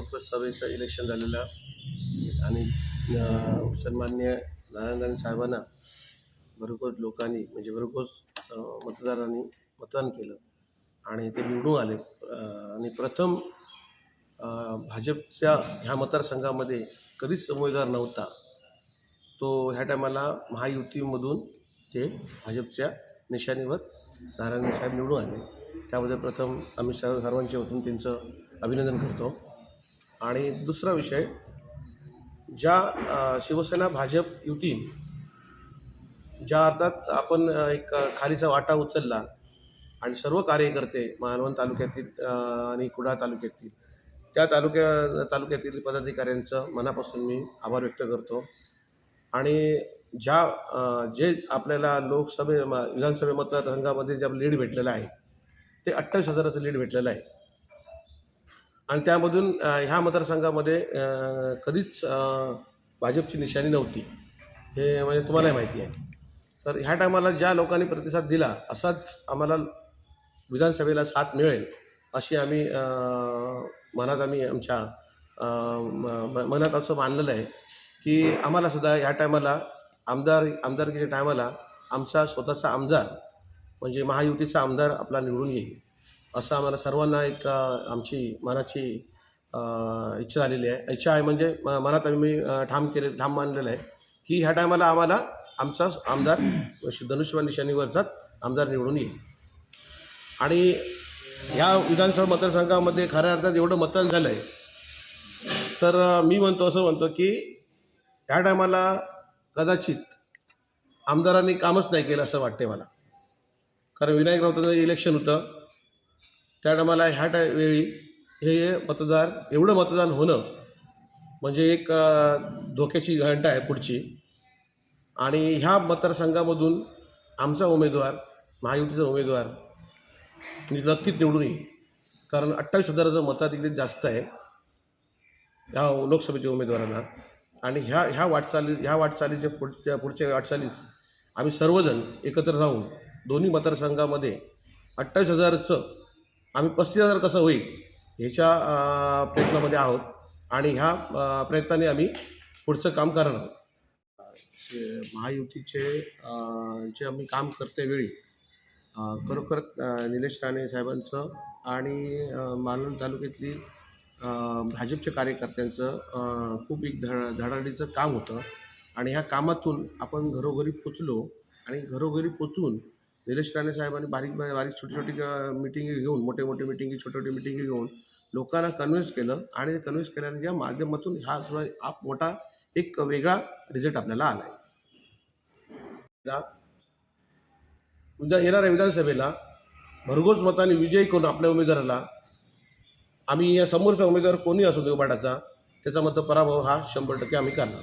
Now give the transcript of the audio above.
लोकसभेचं इलेक्शन झालेलं आणि सन्मान्य नारायण साहेबांना भरघोस लोकांनी म्हणजे भरघोस मतदारांनी मतदान केलं आणि ते निवडून आले. आणि प्रथम भाजपच्या ह्या मतदारसंघामध्ये कधीच उमेदवार नव्हता. तो ह्या टायमाला महायुतीमधून ते भाजपच्या निशाणीवर नारायण साहेब निवडून आले. त्याबद्दल प्रथम आम्ही सर्व सर्वांच्या वतीने त्यांचं अभिनंदन करतो. आणि दुसरा विषय ज्या शिवसेना भाजप युती ज्या अर्थात आपण एक खालीचा वाटा उचलला आणि सर्व कार्यकर्ते मालवण तालुक्यातील आणि कुडाळ तालुक्यातील त्या तालुक्या तालुक्यातील पदाधिकाऱ्यांचं मनापासून मी आभार व्यक्त करतो. आणि ज्या जे आपल्याला लोकसभे विधानसभा विधानसभे मतदारसंघामध्ये जे लीड भेटलेलं आहे ते अठ्ठावीस हजाराचं लीड भेटलेलं आहे. आणि त्यामधून ह्या मतदारसंघामध्ये कधीच भाजपची निशाणी नव्हती. हे म्हणजे तुम्हालाही माहिती आहे. तर ह्या टायमाला ज्या लोकांनी प्रतिसाद दिला असाच आम्हाला विधानसभेला साथ मिळेल अशी आम्ही मनात आम्ही आमच्या म- म- मनात असं मानलेलं आहे की आम्हालासुद्धा ह्या टायमाला आमदार आमदारकीच्या टायमाला आमचा स्वतःचा आमदार म्हणजे महायुतीचा आमदार आपला निवडून येईल. असं आम्हाला सर्वांना एक आमची मनाची इच्छा झालेली आहे. इच्छा आहे म्हणजे म- मनात आम्ही ठाम केले ठाम मानलेलं आहे की ह्या टायमाला आम्हाला आमचा आमदार धनुष्यबाण निशाणीवरचाच आमदार निवडून येईल. आणि ह्या विधानसभा मतदारसंघामध्ये खऱ्या अर्थात एवढं मतदान झालं आहे तर मी म्हणतो असं म्हणतो की ह्या टायमाला कदाचित आमदारांनी कामच नाही केलं असं वाटते मला. कारण विनायक राऊतांचं इलेक्शन होतं त्या टायमाला ह्या टाय वेळी हे मतदार एवढं मतदान होणं म्हणजे एक धोक्याची घंटा आहे पुढची. आणि ह्या मतदारसंघामधून आमचा उमेदवार महायुतीचा उमेदवार म्हणजे नक्कीच निवडून येईल. कारण अठ्ठावीस हजाराचं मताधिक्य जास्त आहे. ह्या लोकसभेच्या उमेदवारांना. आणि ह्या ह्या वाटचाली ह्या वाटचालीच्या पुढच्या पुढच्या वाटचालीस आम्ही सर्वजण एकत्र राहून दोन्ही मतदारसंघामध्ये अठ्ठावीस हजारचं आम्ही पस्तीस हजार कसं होईल ह्याच्या प्रयत्नामध्ये आहोत आणि ह्या प्रयत्नाने आम्ही पुढचं काम करणार आहोत. महायुतीचे जे आम्ही काम करतेवेळी खरोखर निलेश राणे साहेबांचं आणि मालवण तालुक्यातली भाजपच्या कार्यकर्त्यांचं खूप एक धड धडाडीचं काम होतं. आणि ह्या कामातून आपण घरोघरी पोचलो आणि घरोघरी पोचून निलेश राणे साहेबांनी बारीक बारीक छोटी छोटी मिटिंगी घेऊन मोठे मोठे मिटिंगी छोटे छोटे मिटिंगी घेऊन लोकांना कन्व्हिन्स केलं आणि कन्व्हिन्स केल्याच्या माध्यमातून हा सुद्धा मोठा एक वेगळा रिझल्ट आपल्याला आला आहे. उद्या येणाऱ्या विधानसभेला. भरघोस मताने विजयी करून आपल्या उमेदवाराला? आम्ही या समोरचा उमेदवार कोणी असू दे उभाटाचा त्याचा मत पराभव हा शंभर टक्के आम्ही करणार.